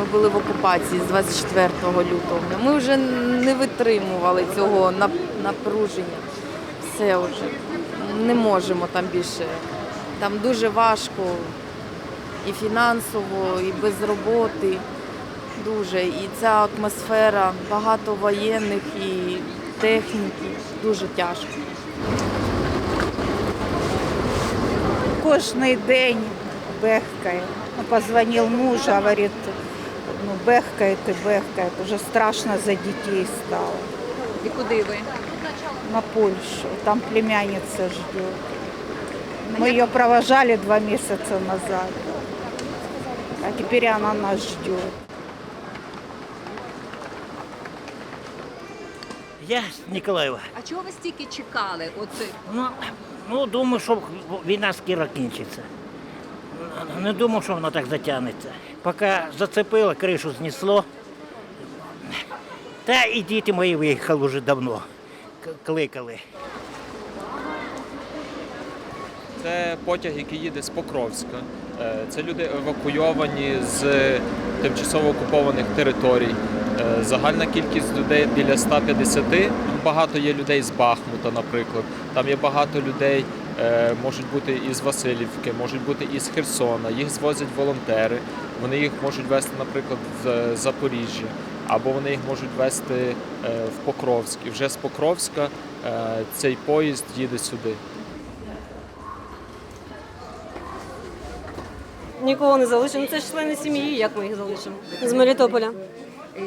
Ми були в окупації з 24 лютого. Ми вже не витримували цього напруження. Все вже не можемо там більше. Там дуже важко і фінансово, і без роботи. Дуже. І ця атмосфера, багато воєнних і техніки. Дуже тяжко. Кожний день бехкає. Ну, Позвонил муж, говорит, ну бехкает и бехкает. Уже страшно за детей стало. І куди ви? На Польшу. Там племянница ждет. Мы ее провожали два месяца назад. А теперь она нас ждет. Я з Ніколаєва. А чого ви стільки чекали? От Ну, ну думаю, що війна скоро кінчиться. Не думав, що воно так затягнеться. Поки зацепило, кришу знесло. Та і діти мої виїхали вже давно. Кликали. Це потяг, який їде з Покровська. Е, Це люди евакуйовані з тимчасово окупованих територій. Е, Загальна кількість людей біля 150. Багато є людей з Бахмута, наприклад. Там є багато людей, можуть бути із Васильівки, можуть бути із Херсона. Їх звозять волонтери. Вони їх можуть вести, наприклад, в Запоріжжя, або вони їх можуть вести е, в Покровськ. І вже з Покровська е, цей поїзд їде сюди. Нікого не залишимо. Це ж члени сім'ї, як ми їх залишимо? З Мелітополя, е,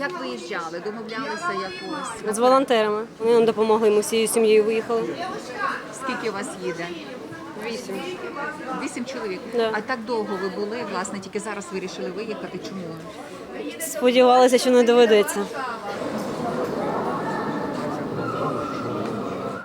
як виїжджали? Домовлялися якось? з волонтерами. Вони нам допомогли, ми всією сім'єю виїхали. Скільки у вас їде? Вісім. Вісім чоловік. Да. А так довго ви були, власне, тільки зараз вирішили виїхати. Чому? Сподівалися, що не доведеться.